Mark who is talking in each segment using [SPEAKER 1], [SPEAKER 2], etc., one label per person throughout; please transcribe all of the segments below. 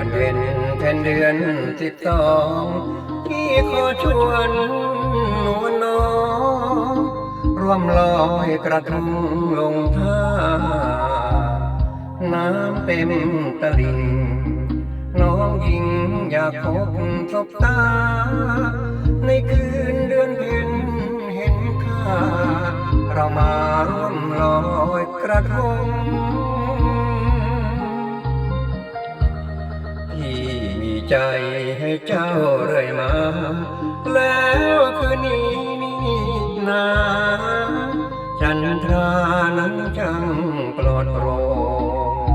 [SPEAKER 1] อเดือนเพ็ญแทนเดือนสิบสองพี่ขอชวนนวลน้องร่วมลอยกระทงลงท่า น้ำเต็มตลิ่งน้องหญิงอยากพบศบตา ในคืนเดือนเพ็ญเห็นค่า เรามาร่วมลอยกระทง ใจให้เจ้าเรื่อยมา แล้วคืนนี้นี่นาจันทรานั้นจังปลอดโปร่ง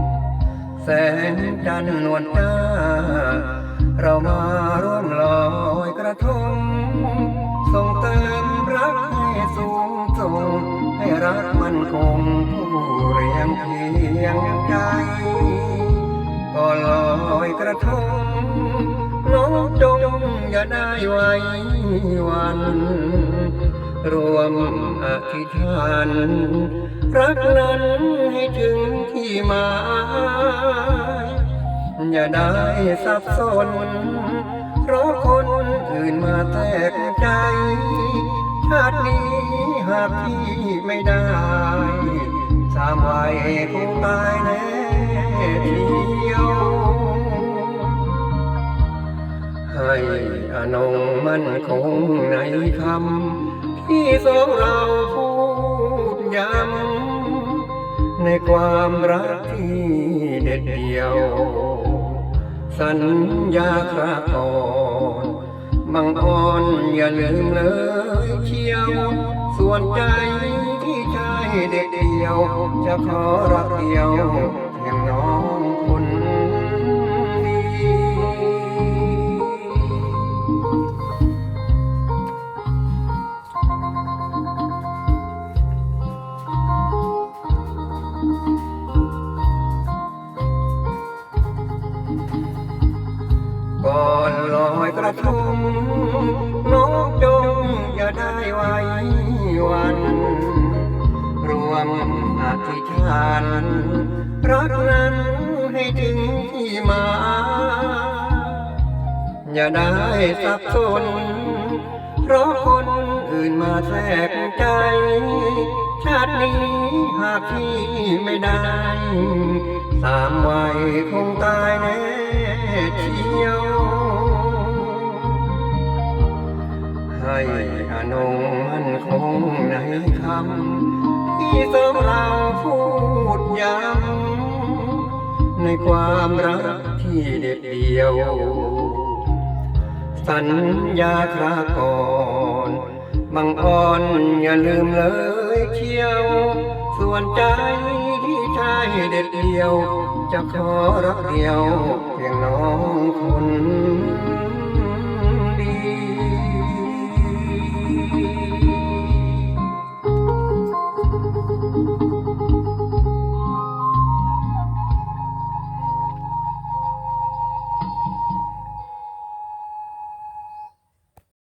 [SPEAKER 1] แสงจันนวลจ้าเรามาร่วมลอยกระทงส่งเติมรักให้สูงส่งให้รักมันคงผู้เรียงเคียงใจก็ลอยกระทงน้ง ได้ไว้วัน รวมอธิษฐาน รักนั้นให้ถึงที่หมายอย่าได้สับสน เพราะคนอื่นมาแทรกใจชาตินี้หากพี่ไม่ได้สามวัยคงตายแน่เดียว นงมั่นคงในคำที่สองเราพูดย้ำในความรักที่เด็ดเดี่ยว สัญญาคราก่อนบังอ่อนอย่าลืมเลยเชียว ส่วนใจที่ชายเด็ดเดียว จะขอรักเดียวเพียงน้องคน อนลอยกระทงนกจงอย่าได้ไว้วัน รวมอธิษฐานรักนั้นให้ถึงที่มา อย่าได้สับสน เพราะคนอื่นมาแทรกใจ ชาตินี้หากพี่ไม่ได้ สามวัยคงตายแน่เชียว ให้อนงมันคงในคำที่สองเราพูดย้ำในความรักที่เด็ดเดียว สัญญาคราก่อนบังอ่อนอย่าลืมเลยเที่ยว ส่วนใจที่ชายเด็ดเดียว จะขอรักเดียวเพียงน้องคนดี